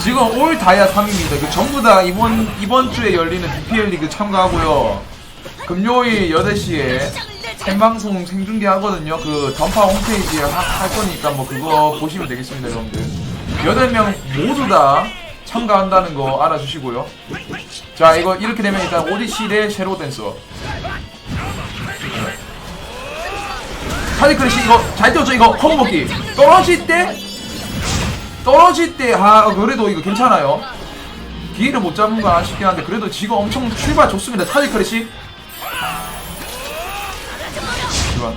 지금 올 다이아 3입니다. 그 전부 다 이번 이번 주에 열리는 DPL 리그 참가하고요. 금요일 8시에 생방송 생중계 하거든요. 그 던파 홈페이지에 하, 할 거니까 뭐 그거 보시면 되겠습니다, 여러분들. 8명 모두 다 참가한다는 거 알아주시고요. 자, 이거 이렇게 되면 일단 오디시 대 쉐로 댄서. 카디크래시 이거 잘 뛰었죠? 이거 먹기. 떨어질 때 떨어질 때, 아, 그래도 이거 괜찮아요. 기회를 못 잡은 건 아쉽긴 한데, 그래도 지금 엄청 출발 좋습니다. 타디 크래시. 좋아.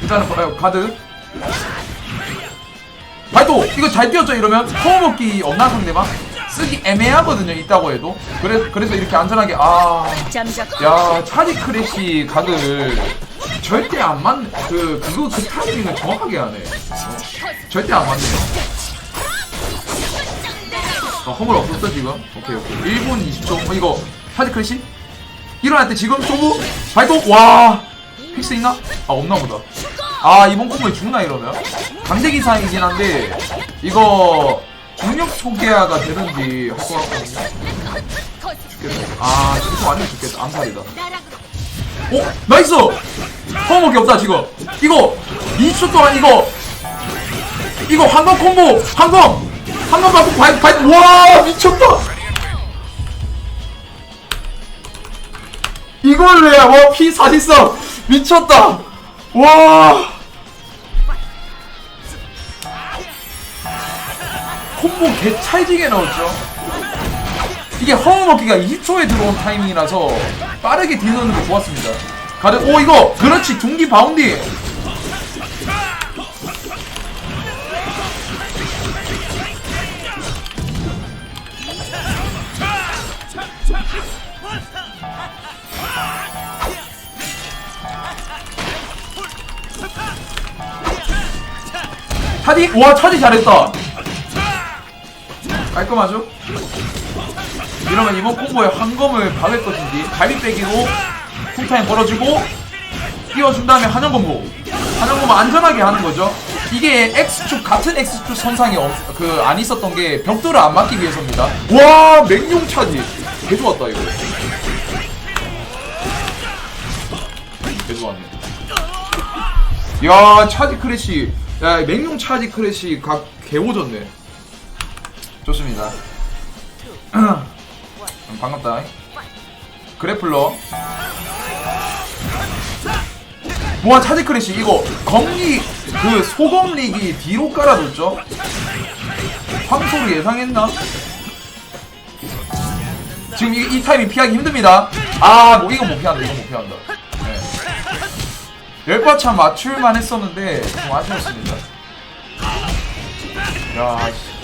일단은 어, 가드. 발도 이거 잘 뛰었죠 이러면 처음 먹기 없나 상대방 쓰기 애매하거든요 있다고 해도. 그래 그래서 이렇게 안전하게 아. 잠적 야 차디 크래시 각을 절대 안 맞는 그 그거 그 타이밍을 정확하게 하네. 어, 절대 안 맞네요. 어, 허물 없었어 지금? 오케이 오케이. 1분 20초. 어, 이거 차디 크래시? 일어날 때 지금 쇼부? 발도 와. 픽스 있나? 아 없나 보다. 아 이번 콤보에 죽나 이러면? 강제 기사이긴 한데 이거 중력 초기화가 되는지 할 것 같거든요 죽겠다 아 이거 완전 죽겠다. 암살이다. 오 나이스! 허먹기 없다 지금. 이거 20초 동안 이거 이거 황금 콤보 황금! 황금 받고 발, 발, 와 미쳤다! 이걸 내야 와피 사실상 미쳤다. 와 콤보 개 찰지게 넣었죠. 이게 허먹기가 20초에 들어온 타이밍이라서 빠르게 뒤넣는 게 좋았습니다. 가드 오 이거! 그렇지! 중기 바운디! 차디? 와 차디 잘했다 깔끔하죠? 이러면 이번 콤보에 황검을 박을 것인지 갈비 빼기로 쿨타임 걸어주고 띄워준 다음에 한영 콤보. 한영 콤보 안전하게 하는 거죠. 이게 X축 같은 X축 선상이 없, 그, 안 있었던 게 벽돌을 안 맞기 위해서입니다. 와 맹용 차지. 개 좋았다 이거. 개 좋았네. 야 차지 크래시. 야 맹용 차지 크래시 각 개오졌네 좋습니다. 음, 반갑다. 그래플러. 와 차지 크래시. 이거 검리 그 소검릭이 뒤로 깔아줬죠? 황소를 예상했나? 지금 이, 이 타이밍 피하기 힘듭니다. 아 뭐 이거 못 피한다 이거 못 피한다. 네. 열바차 맞출만 했었는데 좀 아쉬웠습니다. 야 씨.